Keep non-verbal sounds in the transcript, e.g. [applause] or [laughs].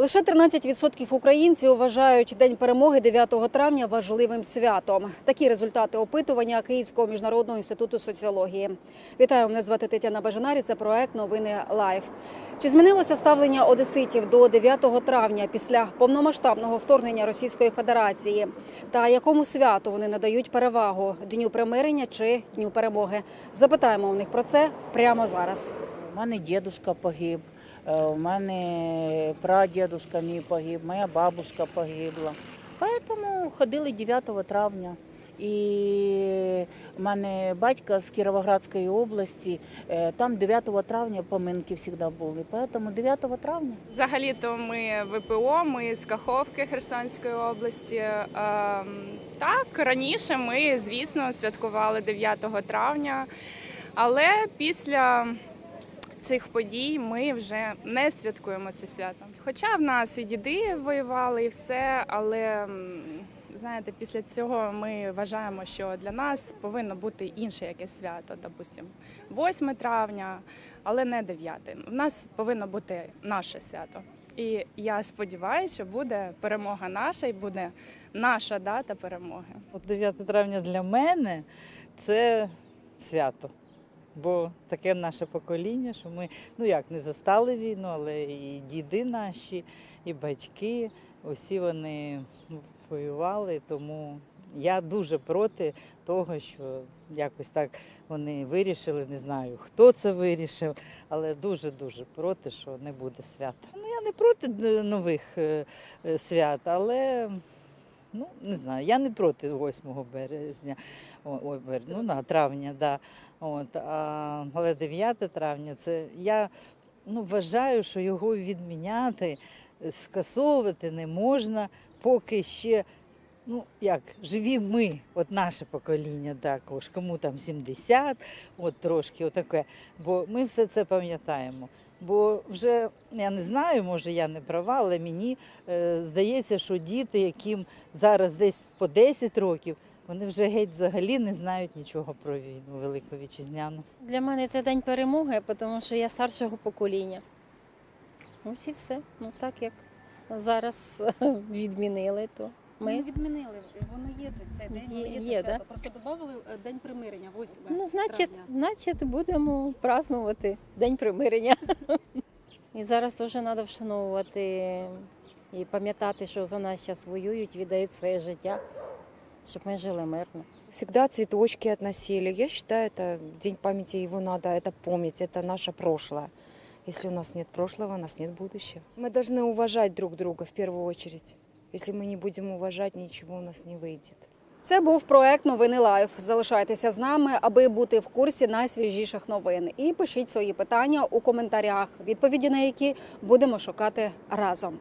Лише 13% українців вважають День перемоги 9 травня важливим святом. Такі результати опитування Київського міжнародного інституту соціології. Вітаю, мене звати Тетяна Бажанарі. Це проект Новини Лайф. Чи змінилося ставлення одеситів до 9 травня після повномасштабного вторгнення Російської Федерації? Та якому святу вони надають перевагу дню примирення чи дню перемоги? Запитаємо у них про це прямо зараз. У мене дідушка погиб, у мене прадідушка мій погиб, моя бабушка погибла. Тому ходили 9 травня. І в мене батько з Кіровоградської області, е, там 9 травня поминки завжди були. Тому 9 травня. Взагалі-то ми ВПО, ми з Каховки Херсонської області. Ем, Так, раніше ми, звісно, святкували 9 травня, але після цих подій ми вже не святкуємо це свято. Хоча в нас і діди воювали, і все, але знаєте, після цього ми вважаємо, що для нас повинно бути інше якесь свято, допустимо, 8 травня, але не 9. У нас повинно бути наше свято. І я сподіваюся, що буде перемога наша і буде наша дата перемоги. От 9 травня для мене це свято. Бо таке наше покоління, що ми ну як не застали війну, але і діди наші, і батьки, усі вони воювали. Тому я дуже проти того, що якось так вони вирішили. Не знаю, хто це вирішив, але дуже дуже проти, що не буде свята. Ну я не проти нових е, е, свят, але Ну, не знаю, я не проти 8 березня, ой, бер- ну, на травня, да. От, а, але 9 травня це я ну, вважаю, що його відміняти, скасовувати не можна, поки ще. Ну, як живі ми, от наше покоління також, кому там 70, от трошки отаке. Бо ми все це пам'ятаємо. Бо вже я не знаю, може я не права, але мені е, здається, що діти, яким зараз десь по 10 років, вони вже геть взагалі не знають нічого про війну велику вітчизняну. Для мене це день перемоги, тому що я старшого покоління. Ось і все. Ну так як зараз [laughs] відмінили, то Ми ми. відмінили, воно є це- цей день, Є- воно є, це є, свято. да? Просто додали е, день примирення, 8 Ну, значить, травня. значить, будемо празнувати День примирення. [laughs] І зараз теж треба вшановувати і пам'ятати, що за нас зараз воюють, віддають своє життя, щоб ми жили мирно. Всегда цветочки относили. Я считаю, это день памяти, его надо это помнить, это наше прошлое. Если у нас нет прошлого, у нас нет будущего. Мы должны уважать друг друга в первую очередь. Если ми не будемо вважати, нічого у нас не вийде. Це був проект Новини Лайф. Залишайтеся з нами, аби бути в курсі найсвіжіших новин. І пишіть свої питання у коментарях, відповіді на які будемо шукати разом.